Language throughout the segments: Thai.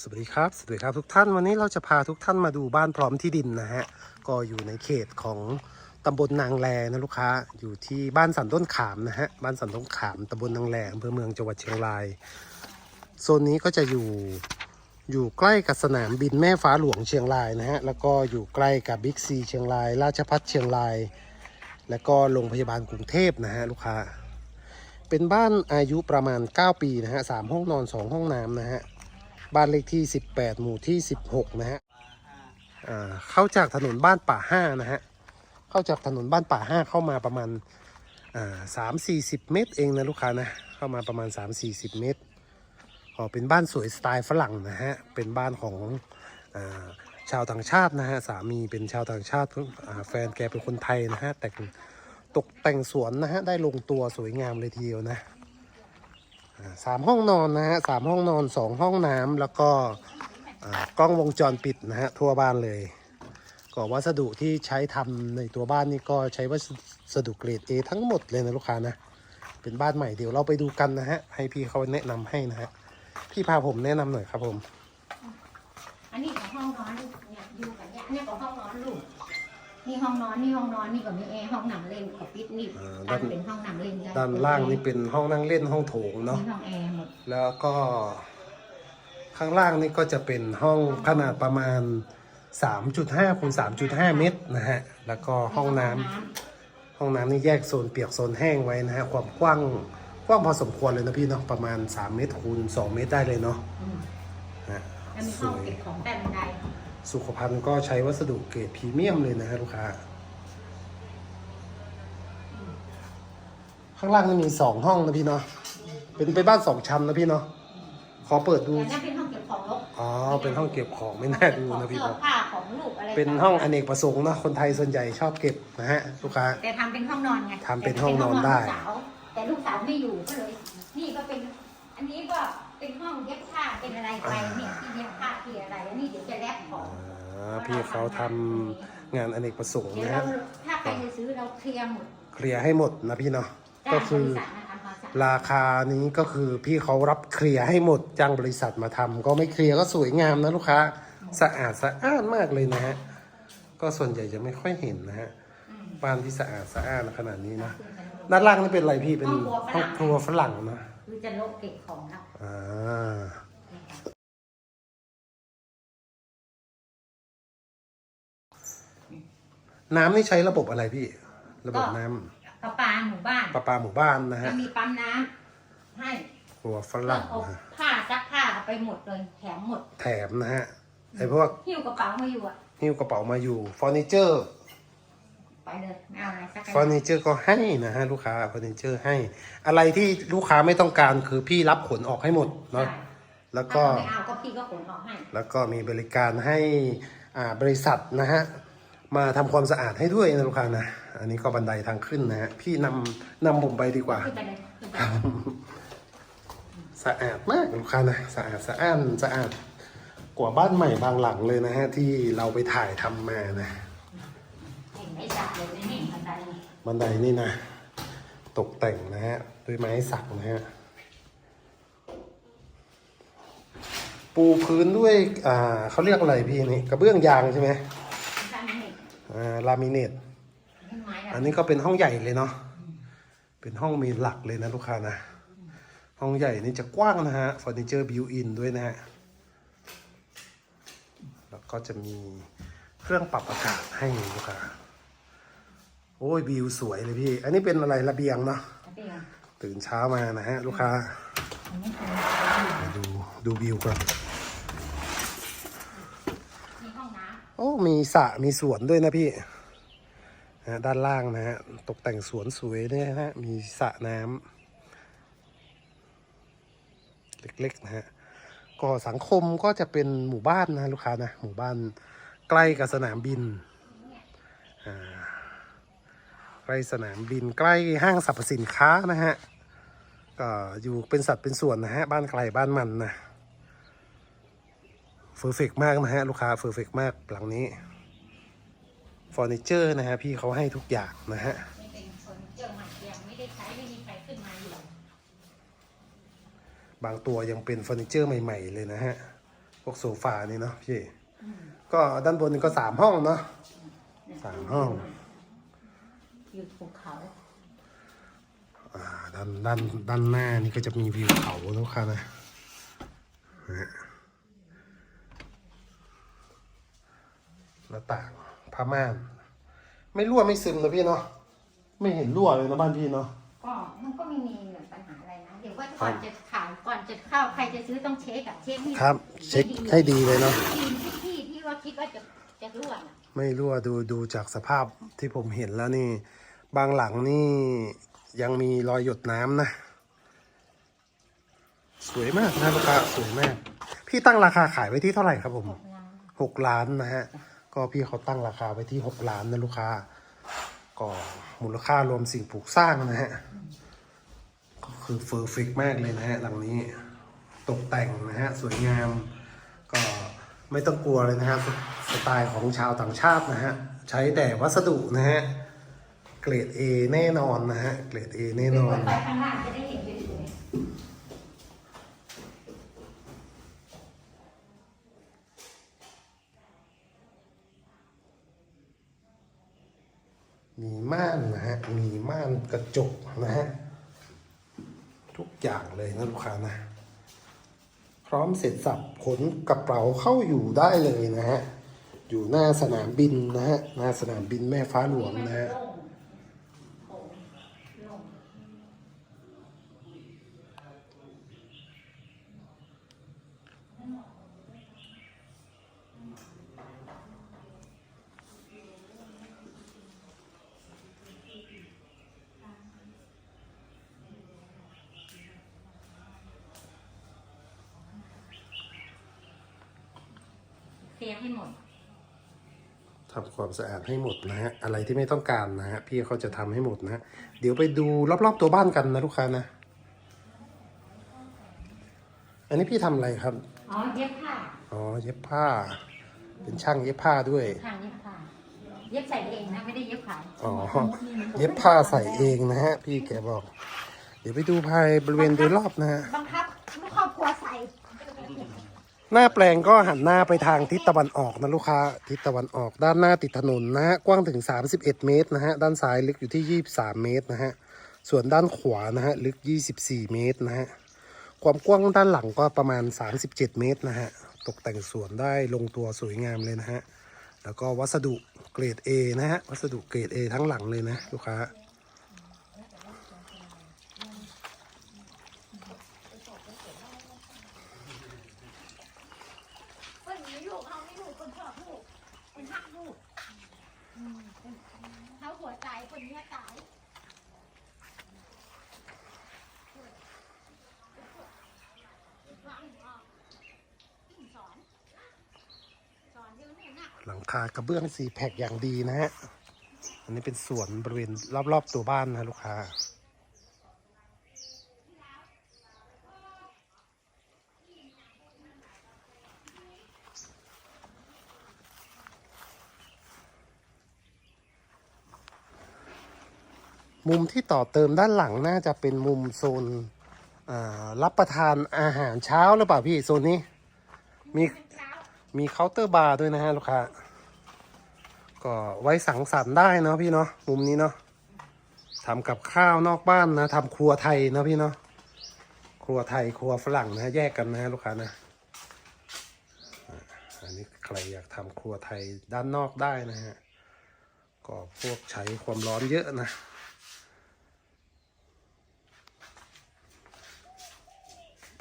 สวัสดีครับ สวัสดีครับทุกท่านวันนี้เราจะพาทุกท่านมาดูบ้านพร้อมที่ดินนะฮะก็อยู่ในเขตของตำบลนางแลนะลูกค้าอยู่ที่บ้านสันต้นขามนะฮะบ้านสันต้นขามตำบลนางแลอำเภอเมืองจังหวัดเชียงรายโซนนี้ก็จะอยู่อยู่ใกล้กับสนามบินแม่ฟ้าหลวงเชียงรายนะฮะแล้วก็อยู่ใกล้กับบิ๊กซีเชียงราย ราชพัฒเชียงราย แล้วก็โรงพยาบาลกรุงเทพนะฮะลูกค้าเป็นบ้านอายุประมาณ 9 ปีนะฮะสามห้องนอน 2 ห้องน้ำนะฮะ บ้านเลขที่ 18 หมู่ที่ 16 นะฮะเข้าจากถนนบ้านป่าห้านะฮะ เข้าจากถนนบ้านป่าห้าเข้ามาประมาณสามสี่สิบเมตรเองนะลูกค้านะ เข้ามาประมาณ 3 4 0 เมตรอ๋อเป็นบ้านสวยสไตล์ฝรั่งนะฮะ เป็นบ้านของอาชาวต่างชาตินะฮะ สามีเป็นชาวต่างชาติอ่าแฟนแกเป็นคนไทยนะฮะ แต่งตกแต่งสวนนะฮะ ได้ลงตัวสวยงามเลยทีเดียวนะ สามห้องนอนนะฮะสามห้องนอนสองห้องน้ำแล้วก็กล้องวงจรปิดนะฮะทั่วบ้านเลยก็วัสดุที่ใช้ทำในตัวบ้านนี่ก็ใช้วัสดุเกรด A ทั้งหมดเลยนะลูกค้านะเป็นบ้านใหม่เดี๋ยวเราไปดูกันนะฮะให้พี่เขาแนะนำให้นะฮะพี่พาผมแนะนำหน่อยครับผม อันนี้ของห้องนอนเนี่ยอยู่กันเนี่ยอันนี้ของห้องนอนลูก นี่ห้องนอนนี่ห้องนอนนี่ก็มีแอร์ห้องหนังเล่นกับปิดนี่อ่าตั้งเป็นห้องหนังเล่นได้ด้านล่างนี่เป็นห้องนั่งเล่นห้องโถงเนาะ มีห้องแอร์หมดแล้วก็ข้างล่างนี่ก็จะเป็นห้องขนาดประมาณ 3.5คูณ3.5 เมตรนะฮะ แล้วก็ห้องน้ำห้องน้ำนี่แยกโซนเปียกโซนแห้งไว้นะฮะ ความกว้างกว้างพอสมควรเลยนะพี่เนาะ ประมาณ 3 เมตรคูณ2เมตรได้เลยเนาะ อืมฮะ แล้วมีสห้องวยเก็บของแต่บันได สุขภัณฑ์ก็ใช้วัสดุเกรดพรีเมียมเลยนะฮะลูกค้า ข้างล่างนี่มี2ห้องนะพี่เนาะ เป็นเป็นบ้าน2ชั้นนะพี่เนาะ ขอเปิดดู แต่นั่นเป็นห้องเก็บของลกอ๋อ เป็นห้องเก็บของไม่น่าดูนะพี่เสื้อเนาะผ้าของลูกอะไรเป็นห้องอเนกประสงค์เนาะ คนไทยส่วนใหญ่ชอบเก็บนะฮะลูกค้า แต่ทำเป็นห้องนอนไงทำเป็นห้องนอนได้ แต่เป็นห้องนอนลูกสาวแต่ลูกสาวไม่อยู่ก็เลย นี่ก็เป็น อันนี้ก็ เป็นห้องเย็บผ้าเป็นอะไรไปเนี่ยที่เย็บผ้าที่อะไรแล้วนี่เดี๋ยวจะแลบของอ่าพี่เขาทำงานอเนกประสงค์เดี๋ยวนะเราฮะถ้าใครจะซื้อเราเคลียร์หมดเคลียร์ให้หมดนะพี่เนาะจ้างก็คือบริษัทมาทำความสะอาดราคานี้ก็คือพี่เขารับเคลียร์ให้หมดจ้างบริษัทมาทำก็ไม่เคลียร์ก็สวยงามนะลูกค้า สะอาดสะอ้านมากเลยนะฮะก็ส่วนใหญ่จะไม่ค่อยเห็นนะฮะบ้านที่สะอาดสะอ้านขนาดนี้นะด้านล่างนี่เป็นอะไรพี่เป็นห้องครัวฝรั่งนะ คือจะลบเก็บของแล้วอ่าน้ำนี่ใช้ระบบอะไรพี่ ระบบน้ำประปาหมู่บ้านประปาหมู่บ้านนะจะฮะมีปั๊มน้ำให้ครัวฝเครื่อรั่งงอบนะผ้าซักผ้าเอาไปหมดเลยแถมหมดแถมนะฮะไอพวกหิ้วกระเป๋ามาอยู่อะหิ้วกระเป๋ามาอยู่เฟอร์นิเจอร์ ไปเลยไม่เอาอะไรสักเฟอร์นิเจอร์ก็ให้นะฮะลูกค้าเฟอร์นิเจอร์ให้ อะไรที่ลูกค้าไม่ต้องการคือพี่รับขนออกให้หมดใช่เนาะแล้วถ้าก็เราไม่เอาก็พี่ก็ขนออกให้ แล้วก็มีบริการให้อ่าบริษัทนะฮะมาทำความสะอาดให้ด้วยนะลูกค้านะอันนี้ก็บันไดทางขึ้นนะฮะพี่นำนำผมไปดีกว่าขึ้นไปเลยขึ้นไปสะอาดมากลูกค้านะสะอาดสะอ้านสะอาดกว่าบ้านใหม่บางหลังเลยนะฮะที่เราไปถ่ายทำมานะเห็นไม่ จับเลยไม่เห็นบันไดบันไดนี่นะ ตกแต่งนะฮะ ด้วยไม้สักนะฮะ ปูพื้นด้วย อ่าเขาเรียกอะไรพี่นี่ กระเบื้องยางใช่ไหมใช่ไมเห็นอ่าลามิเนตอันนี้ก็เป็นห้องใหญ่เลยเนาะ เป็นห้องมีหลักเลยนะลูกค้านะ ห้องใหญ่นี่จะกว้างนะฮะเฟอร์นิเจอร์บิวอินด้วยนะฮะ แล้วก็จะมีเครื่องปรับอากาศให้ลูกค้า โอ้ยวิวสวยเลยพี่ อันนี้เป็นอะไรระเบียงเนาะระเบียงตื่นเช้ามานะฮะ ลูกค้าอันนี้คือมาดูดูวิวก่อนมีห้องน้โอ้มีสระมีสวนด้วยนะพี่นะฮะด้านล่างนะฮะ ตกแต่งสวนสวยด้วยนะฮะ มีสระน้ำเล็กๆนะฮะ ก็สังคมก็จะเป็นหมู่บ้านนะลูกค้านะ หมู่บ้านใกล้กับสนามบิน อ่า ใกล้สนามบินใกล้ห้างสรรพสินค้านะฮะก็อยู่เป็นสัตว์เป็นส่วนนะฮะบ้านใครบ้านมันนะเฟอร์เฟกมากนะฮะลูกค้าเฟอร์เฟกมากหลังนี้เฟอร์นิเจอร์นะฮะพี่เขาให้ทุกอย่างนะฮะบางตัวยังเป็นเฟอร์นิเจอร์ใหม่ ๆ เลยนะฮะ พวกโซฟานี่เนาะพี่ ก็ด้านบนก็สามห้องเนาะสามห้อง อยู่ภูเขาอ่าด้านด้านด้านหน้านี่ก็จะมีวิวเขาลูกค้านะนะฮะหน้าต่างผ้าม่าน ไม่รั่วไม่ซึมนะพี่เนาะไม่เห็นรั่วเลยนะบ้านพี่เนาะก็มันก็ไม่มีปัญหาอะไรนะเดี๋ยวว่าก่อนจะขายก่อนจะเข้าใครจะซื้อต้องเช็คอะเช็คให้ครับ เช็คให้ดีเลยเนาะที่ที่ที่ว่าคิดว่าจะจะรั่วน่ะไม่รั่วดูดูจากสภาพที่ผมเห็นแล้วนี่ บางหลังนี่ยังมีรอยหยดน้ำนะ สวยมากนะลูกค้าสวยมาก พี่ตั้งราคาขายไว้ที่เท่าไหร่ครับผมหกล้านนะฮะ ก็พี่เขาตั้งราคาไว้ที่หกล้านนะลูกค้า ก็มูลค่ารวมสิ่งปลูกสร้างนะฮะ ก็คือเฟอร์เฟกมากเลยนะฮะหลังนี้ตกแต่งนะฮะ สวยงาม ก็ไม่ต้องกลัวเลยนะฮะสไตล์ของชาวต่างชาตินะฮะ ใช้แต่วัสดุนะฮะ เกรด A แน่นอนนะฮะ เกรด A แน่นอน ไปข้างล่างจะได้เห็นสวยมีม่านนะฮะ มีม่านกระจกนะฮะ ทุกอย่างเลยนะลูกค้านะ พร้อมเสร็จสับขนกระเป๋าเข้าอยู่ได้เลยนะฮะ อยู่หน้าสนามบินนะฮะ หน้าสนามบินแม่ฟ้าหลวงนะฮะล่งโล่งโล่ง เค ลียร์ให้หมดทำความสะอาดให้หมดนะฮะ อะไรที่ไม่ต้องการนะฮะ พี่เขาจะทำให้หมดนะฮะเดี๋ยวไปดูรอบๆตัวบ้านกันนะลูกค้านะ อันนี้พี่ทำอะไรครับ อ๋อเย็บผ้าอ๋อ เย็บผ้า เป็นช่างเย็บผ้าด้วย ทางเย็บผ้าเย็บใส่เองนะไม่ได้เย็บขายอ๋อ เย็บผ้าใส่เองนะฮะ พี่แกบอก เดี๋ยวไปดูภายบริเวณโดยรอบนะฮะ บังคับลูกครอบครัวใส่ หน้าแปลงก็หันหน้าไปทางทิศตะวันออกนะลูกค้า ทิศตะวันออกด้านหน้าติดถนนนะฮะกว้างถึง 31 เมตรนะฮะด้านซ้ายลึกอยู่ที่ 23 เมตรนะฮะส่วนด้านขวานะฮะลึก 24 เมตรนะฮะความกว้างด้านหลังก็ประมาณ 37 เมตรนะฮะตกแต่งสวนได้ลงตัวสวยงามเลยนะฮะแล้วก็วัสดุเกรด A นะฮะวัสดุเกรด A ทั้งหลังเลยนะลูกค้า คนนี้ ลูกเขาไม่ลูกคนชอบลูกคนฮักลูกอืมเขาหัวใจคนเนี้ตายหลังคากระเบื้องสีแพ็กอย่างดีนะฮะ อันนี้เป็นสวนบริเวณรอบๆตัวบ้านนะลูกค้า มุมที่ต่อเติมด้านหลังน่าจะเป็นมุมโซนรับประทานอาหารเช้าหรือเปล่าพี่โซนนี้ มีมีเคาน์เตอร์บาร์ด้วยนะฮะลูกค้าก็ไว้สังสรรค์ได้เนาะพี่เนาะมุมนี้เนาะทำกับข้าวนอกบ้านนะทำครัวไทยเนาะพี่เนาะครัวไทยครัวฝรั่งนะแยกกันนะลูกค้านะอันนี้ใครอยากทำครัวไทยด้านนอกได้นะฮะก็พวกใช้ความร้อนเยอะนะ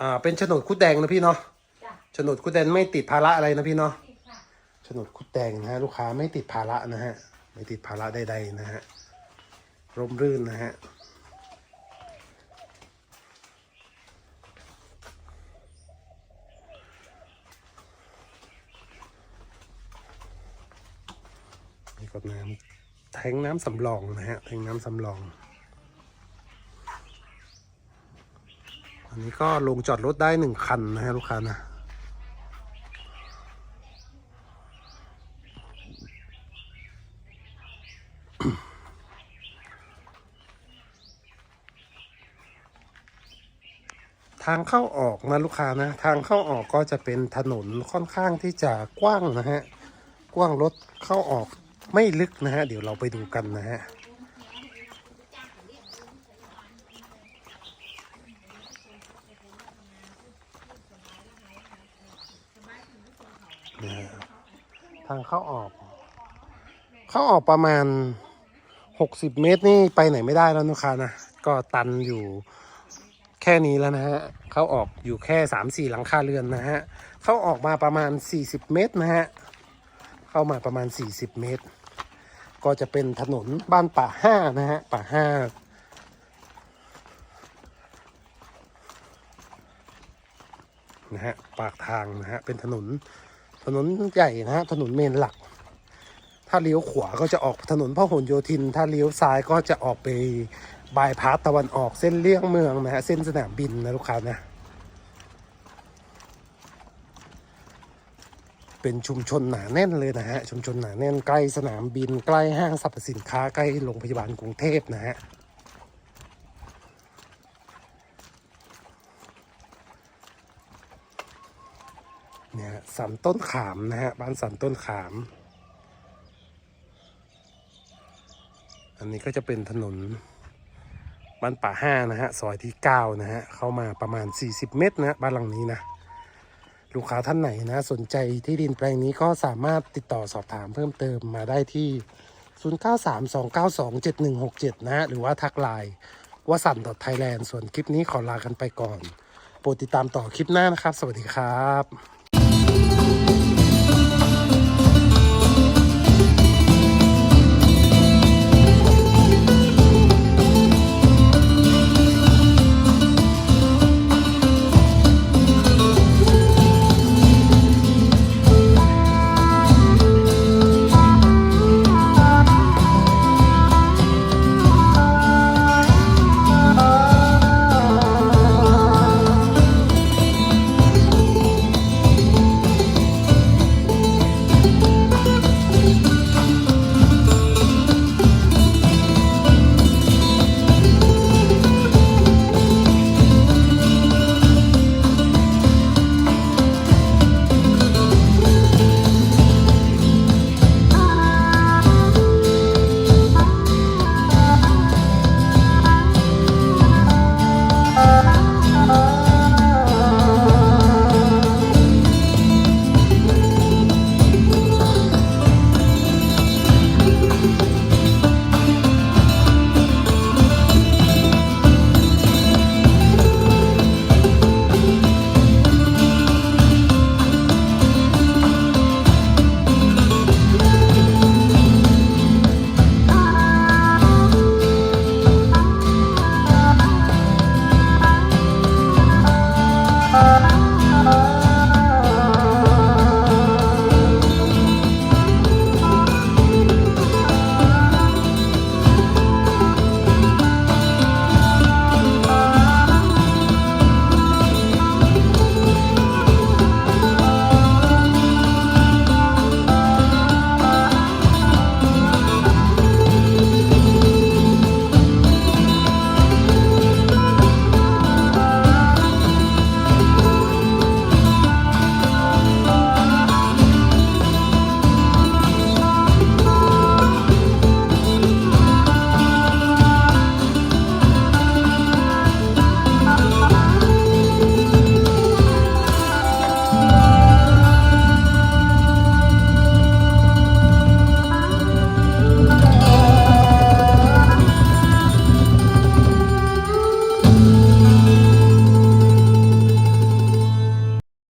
อ่าเป็นโฉนดคุดแดงนะพี่เนาะจ้ะโฉนดคุดแดงไม่ติดภาระอะไรนะพี่เนาะติดค่ะ โฉนดคุดแดงนะฮะลูกค้าไม่ติดภาระนะฮะไม่ติดภาระใดๆนะฮะร่มรื่นนะฮะนี่ก็น้ำแทงน้ำสำรองนะฮะแทงน้ำสำรอง นนี้ก็ลงจอดรถได้หนึ่งคันนะฮะลูกค้านะทางเข้าออกนะลูกค้านะ ทางเข้าออกก็จะเป็นถนนค่อนข้างที่จะกว้างนะฮะ กว้างรถเข้าออกไม่ลึกนะฮะ เดี๋ยวเราไปดูกันนะฮะ นะฮะ ทางเข้าออก เข้าออกประมาณ 60 เมตรนี่ไปไหนไม่ได้แล้วลูกค้านะ ก็ตันอยู่แค่นี้แล้วนะฮะ เข้าออกอยู่แค่ 3-4 หลังคาเรือนนะฮะ เข้าออกมาประมาณ 40 เมตรนะฮะ เข้ามาประมาณ 40 เมตร ก็จะเป็นถนนบ้านป่าห้านะฮะ ป่าห้านะฮะ ปากทางนะฮะ เป็นถนน นนใหญ่นะฮะถนนเมนหลัก ถ้าเลี้ยวขวาก็จะออกถนนพหลโยธิน ถ้าเลี้ยวซ้ายก็จะออกไปบายพาสตะวันออกเส้นเลี่ยงเมืองนะฮะเส้นสนามบินนะลูกค้านะเป็นชุมชนหนาแน่นเลยนะฮะชุมชนหนาแน่นใกล้สนามบิน ใกล้ห้างสรรพสินค้าใกล้โรงพยาบาลกรุงเทพนะฮะ เนี่ยสันต้นขามนะฮะบ้านสันต้นขาม อันนี้ก็จะเป็นถนนบ้านป่าห้านะฮะซอยที่9นะฮะเข้ามาประมาณ 40 เมตรนะบ้านหลังนี้นะลูกค้าท่านไหนนะ สนใจที่ดินแปลงนี้ก็สามารถติดต่อสอบถามเพิ่มเติมมาได้ที่ 0932927167 นะฮะหรือว่าทักไลน์วสันต์ไทยแลนด์ส่วนคลิปนี้ขอลากันไปก่อน โปรดติดตามต่อคลิปหน้านะครับ สวัสดีครับ love.